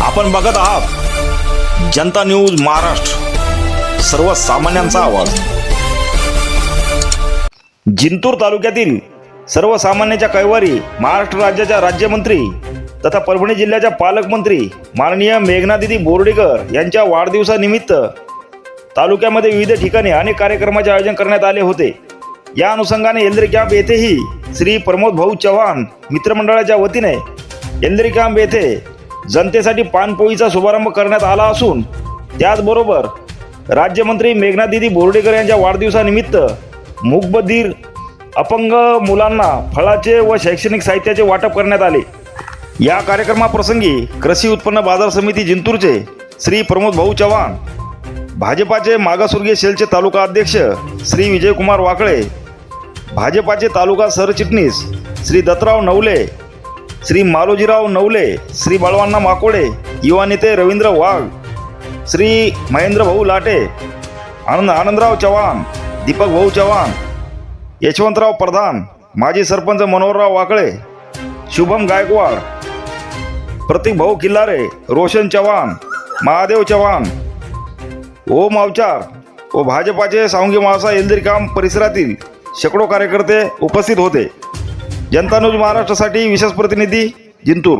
आपण बघत आहात. जनता न्यूज महाराष्ट्र. सर्वसामान्यांचा आवाज. जिंतूर तालुक्यातील सर्वसामान्यांच्या कैवारी महाराष्ट्र राज्याच्या राज्यमंत्री तथा परभणी जिल्ह्याच्या पालकमंत्री माननीय मेघनादिदी बोर्डीकर यांच्या वाढदिवसानिमित्त तालुक्यामध्ये विविध ठिकाणी अनेक कार्यक्रमाचे आयोजन करण्यात आले होते. या अनुषंगाने एल्दरी कॅम्प येथेही श्री प्रमोद भाऊ चव्हाण मित्रमंडळाच्या वतीने एल्दरी कॅम्प येथे जनतेसाठी पानपोळीचा शुभारंभ करण्यात आला असून त्याचबरोबर राज्यमंत्री मेघनादिदी बोर्डेकर यांच्या वाढदिवसानिमित्त मुकबधीर अपंग मुलांना फळाचे व शैक्षणिक साहित्याचे वाटप करण्यात आले. या कार्यक्रमाप्रसंगी कृषी उत्पन्न बाजार समिती जिंतूरचे श्री प्रमोद भाऊ चव्हाण भाजपाचे मागासवर्गीय सेलचे तालुका अध्यक्ष श्री विजयकुमार वाकळे भाजपाचे तालुका सरचिटणीस श्री दत्तराव नवले श्री मालोजीराव नवले श्री बाळवांना माकोडे युवा नेते रवींद्र वाघ श्री महेंद्र भाऊ लाटे आनंद आनंदराव चव्हाण दीपक भाऊ चव्हाण यशवंतराव प्रधान माजी सरपंच मनोहरराव वाकळे शुभम गायकवाड प्रतीक भाऊ किल्लारे रोशन चव्हाण महादेव चव्हाण ओम अवचार व भाजपाचे सावंगी माळसा इंदिरकाम परिसरातील शेकडो कार्यकर्ते उपस्थित होते. जनता न्यूज महाराष्ट्रासाठी विशेष प्रतिनिधी जिंतूर.